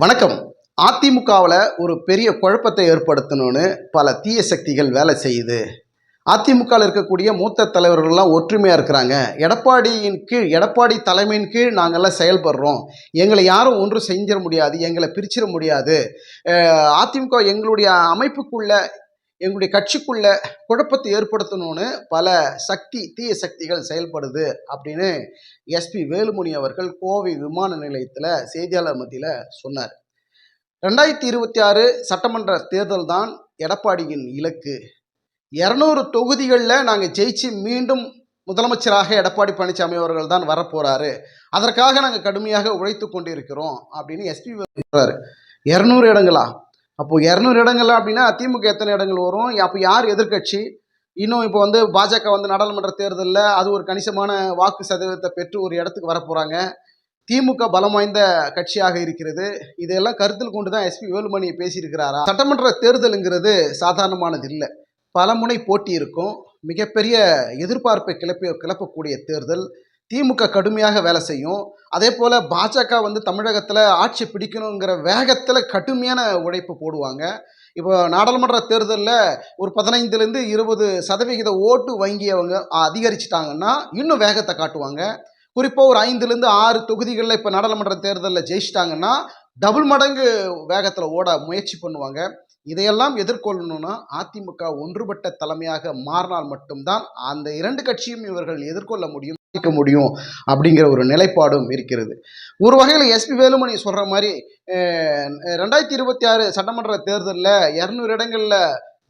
வணக்கம். அதிமுகவில் ஒரு பெரிய குழப்பத்தை ஏற்படுத்தணும்னு பல தீய சக்திகள் வேலை செய்யுது. அதிமுகவில் இருக்கக்கூடிய மூத்த தலைவர்கள்லாம் ஒற்றுமையாக இருக்கிறாங்க. எடப்பாடியின் கீழ் எடப்பாடி தலைமையின் கீழ் நாங்கள்லாம் செயல்படுறோம். எங்களை யாரும் ஒன்றும் செஞ்சிட முடியாது எங்களை பிரிச்சிட முடியாது. அதிமுக எங்களுடைய அமைப்புக்குள்ள எங்களுடைய கட்சிக்குள்ள குழப்பத்தை ஏற்படுத்தணும்னு பல சக்தி தீய சக்திகள் செயல்படுது அப்படின்னு எஸ்பி வேலுமணி அவர்கள் கோவை விமான நிலையத்தில் செய்தியாளர் மத்தியில் சொன்னார். ரெண்டாயிரத்தி இருபத்தி ஆறு சட்டமன்ற தேர்தல் தான் எடப்பாடியின் இலக்கு. இரநூறு தொகுதிகளில் நாங்கள் ஜெயிச்சு மீண்டும் முதலமைச்சராக எடப்பாடி பழனிசாமி அவர்கள் தான் வரப்போறாரு. அதற்காக நாங்கள் கடுமையாக உழைத்து கொண்டிருக்கிறோம் அப்படின்னு எஸ்பி சொல்றாரு இரநூறு இடங்களா? அப்போ இரநூறு இடங்கள் அப்படின்னா திமுக எத்தனை இடங்கள் வரும்? அப்போ யார் எதிர்க்கட்சி? இன்னும் இப்போ வந்து பாஜக வந்து நாடாளுமன்ற தேர்தலில் அது ஒரு கணிசமான வாக்கு சதவீதத்தை பெற்று ஒரு இடத்துக்கு வரப்போகிறாங்க திமுக பலம் வாய்ந்த கட்சியாக இருக்கிறது. இதையெல்லாம் கருத்தில் கொண்டு தான் எஸ்பி வேலுமணி பேசியிருக்கிறாரா? சட்டமன்ற தேர்தலுங்கிறது சாதாரணமானது இல்லை. பல முனை போட்டி இருக்கும். மிகப்பெரிய எதிர்பார்ப்பை கிளப்பி கிளப்பக்கூடிய தேர்தல். திமுக கடுமையாக வேலை செய்யும். அதே போல் பாஜக வந்து தமிழகத்தில் ஆட்சி பிடிக்கணுங்கிற வேகத்தில் கடுமையான உழைப்பு போடுவாங்க. இப்போ நாடாளுமன்ற தேர்தலில் ஒரு பதினைந்துலேருந்து இருபது சதவிகித ஓட்டு வங்கி அவங்க அதிகரிச்சிட்டாங்கன்னா இன்னும் வேகத்தை காட்டுவாங்க. குறிப்பாக ஒரு ஐந்துலேருந்து ஆறு தொகுதிகளில் இப்போ நாடாளுமன்ற தேர்தலில் ஜெயிச்சிட்டாங்கன்னா டபுள் மடங்கு வேகத்தில் ஓட முயற்சி பண்ணுவாங்க. இதையெல்லாம் எதிர்கொள்ளணும்னா அதிமுக ஒன்றுபட்ட தலைமையாக மாறினால் மட்டும்தான் அந்த இரண்டு கட்சியும் இவர்கள் எதிர்கொள்ள முடியும். ஜெயிக்க முடியும் அப்படிங்கிற ஒரு நிலைப்பாடும் இருக்கிறது. ஒரு வகையில் எஸ்பி வேலுமணி சொல்கிற மாதிரி ரெண்டாயிரத்தி இருபத்தி ஆறு சட்டமன்ற தேர்தலில் இரநூறு இடங்களில்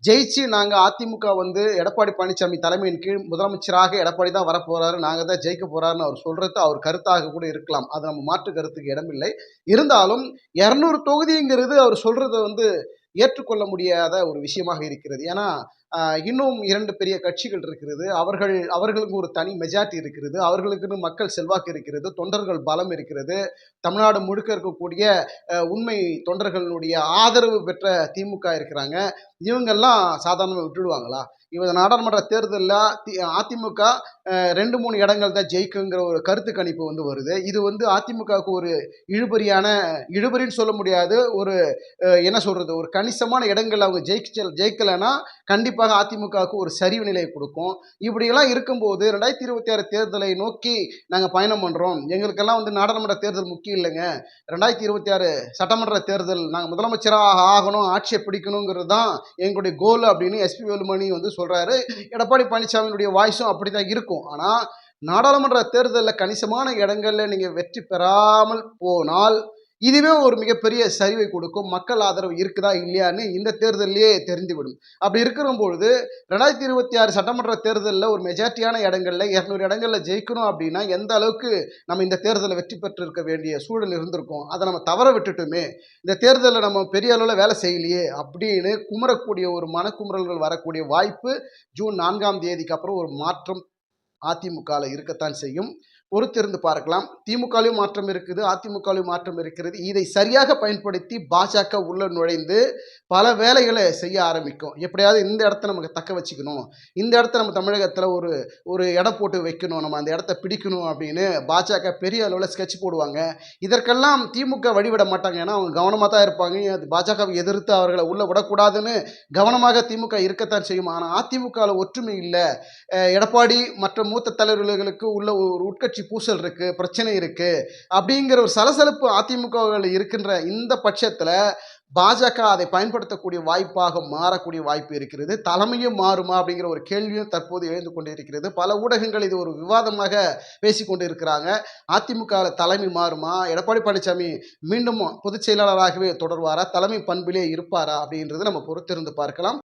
ஜெயிச்சு நாங்கள் அதிமுக வந்து எடப்பாடி பழனிசாமி தலைமையின் கீழ் முதலமைச்சராக எடப்பாடி தான் வரப்போறாரு நாங்கள் தான் ஜெயிக்க போறாருன்னு அவர் சொல்றது அவர் கருத்தாக கூட இருக்கலாம். அது நம்ம மாற்று கருத்துக்கு இடமில்லை. இருந்தாலும் இரநூறு தொகுதிங்கிறது அவர் சொல்கிறத வந்து ஏற்றுக்கொள்ள முடியாத ஒரு விஷயமாக இருக்கிறது. ஏன்னா இன்னும் இரண்டு பெரிய கட்சிகள் இருக்கிறது. அவர்கள் அவர்களுக்கு ஒரு தனி மெஜாரிட்டி இருக்கிறது. அவர்களுக்குன்னு மக்கள் செல்வாக்கு இருக்கிறது. தொண்டர்கள் பலம் இருக்கிறது. தமிழ்நாடு முழுக்க இருக்கக்கூடிய உண்மை தொண்டர்களுடைய ஆதரவு பெற்ற திமுக இருக்கிறாங்க. இவங்கெல்லாம் சாதாரணமாக விட்டுடுவாங்களா? இவர் நாடாளுமன்ற தேர்தலில் தி அதிமுக ரெண்டு மூணு இடங்கள் தான் ஜெயிக்குங்கிற ஒரு கருத்து கணிப்பு வந்து வருது. இது வந்து அதிமுகவுக்கு ஒரு இழுபறியான இழுபறின்னு சொல்ல முடியாது. ஒரு என்ன சொல்கிறது ஒரு கணிசமான இடங்கள் அவங்க ஜெயிக்க ஜெயிக்கலைன்னா கண்டிப்பாக அதிமுகவுக்கு ஒரு சரிவு நிலையை கொடுக்கும். இப்படியெல்லாம் இருக்கும்போது ரெண்டாயிரத்தி இருபத்தி ஆறு தேர்தலை நோக்கி நாங்கள் பயணம் பண்ணுறோம் எங்களுக்கெல்லாம் வந்து நாடாளுமன்ற தேர்தல் முக்கியம் இல்லைங்க. ரெண்டாயிரத்தி இருபத்தி ஆறு சட்டமன்ற தேர்தல் நாங்கள் முதலமைச்சராக ஆகணும் ஆட்சியை பிடிக்கணுங்கிறது தான் எங்களுடைய கோல் அப்படின்னு எஸ்பி வேலுமணி வந்து சொல்கிறாரு எடப்பாடி பழனிசாமியினுடைய வாய்ஸும் அப்படி தான் இருக்கும். ஆனால் நாடாளுமன்ற தேர்தலில் கணிசமான இடங்களில் நீங்கள் வெற்றி பெறாமல் போனால் இதுவே ஒரு மிகப்பெரிய சரிவை கொடுக்கும். மக்கள் ஆதரவு இருக்குதா இல்லையான்னு இந்த தேர்தலிலே தெரிந்துவிடும். அப்படி இருக்கிற பொழுது ரெண்டாயிரத்தி இருபத்தி ஆறு சட்டமன்ற தேர்தலில் ஒரு மெஜாரிட்டியான இடங்களில் இரநூறு இடங்களில் ஜெயிக்கணும் அப்படின்னா எந்த அளவுக்கு நம்ம இந்த தேர்தலில் வெற்றி பெற்றிருக்க வேண்டிய சூழல் இருந்திருக்கும் அதை நம்ம தவற விட்டுட்டுமே இந்த தேர்தலில் நம்ம பெரிய அளவில் வேலை செய்யலையே அப்படின்னு குமரக்கூடிய ஒரு மனக்குமுறல்கள் வரக்கூடிய வாய்ப்பு ஜூன் நான்காம் தேதிக்கு அப்புறம் ஒரு மாற்றம் அதிமுகவில் இருக்கத்தான் செய்யும். பொறுத்திருந்து பார்க்கலாம். திமுகலையும் மாற்றம் இருக்குது அதிமுகலையும் மாற்றம் இருக்கிறது. இதை சரியாக பயன்படுத்தி பாஜக உள்ள நுழைந்து பல வேலைகளை செய்ய ஆரம்பிக்கும். எப்படியாவது இந்த இடத்த நமக்கு தக்க வச்சுக்கணும். இந்த இடத்த நம்ம தமிழகத்தில் ஒரு ஒரு இடம் போட்டு வைக்கணும். நம்ம அந்த இடத்த பிடிக்கணும் அப்படின்னு பாஜக பெரிய அளவில் ஸ்கெட்ச் போடுவாங்க. இதற்கெல்லாம் திமுக வழிவிட மாட்டாங்க. ஏன்னா அவங்க கவனமாக தான் இருப்பாங்க. அது பாஜகவை எதிர்த்து அவர்களை உள்ள விடக்கூடாதுன்னு கவனமாக திமுக இருக்கத்தான் செய்யும். ஆனால் அதிமுகவில் ஒற்றுமை இல்லை. எடப்பாடி மற்ற மூத்த தலைவர்களுக்கு உள்ள ஒரு உட்கட்சி பூசல் இருக்கு பிரச்சனை இருக்கு அப்படிங்கிற ஒரு சலசலப்பு அதிமுகவில் இருக்கின்ற இந்த பட்சத்தில் பாஜக அதை பயன்படுத்தக்கூடிய வாய்ப்பாக மாறக்கூடிய வாய்ப்பு இருக்கிறது. தலைமையும் மாறுமா அப்படிங்கிற ஒரு கேள்வியும் தற்போது எழுந்து கொண்டிருக்கிறது. பல ஊடகங்கள் இது ஒரு விவாதமாக பேசி கொண்டு இருக்கிறாங்க அதிமுக தலைமை மாறுமா? எடப்பாடி பழனிசாமி மீண்டும் பொதுச் செயலாளராகவே தொடர்வாரா? தலைமை பண்பிலே இருப்பாரா அப்படின்றது நம்ம பொறுத்திருந்து பார்க்கலாம்.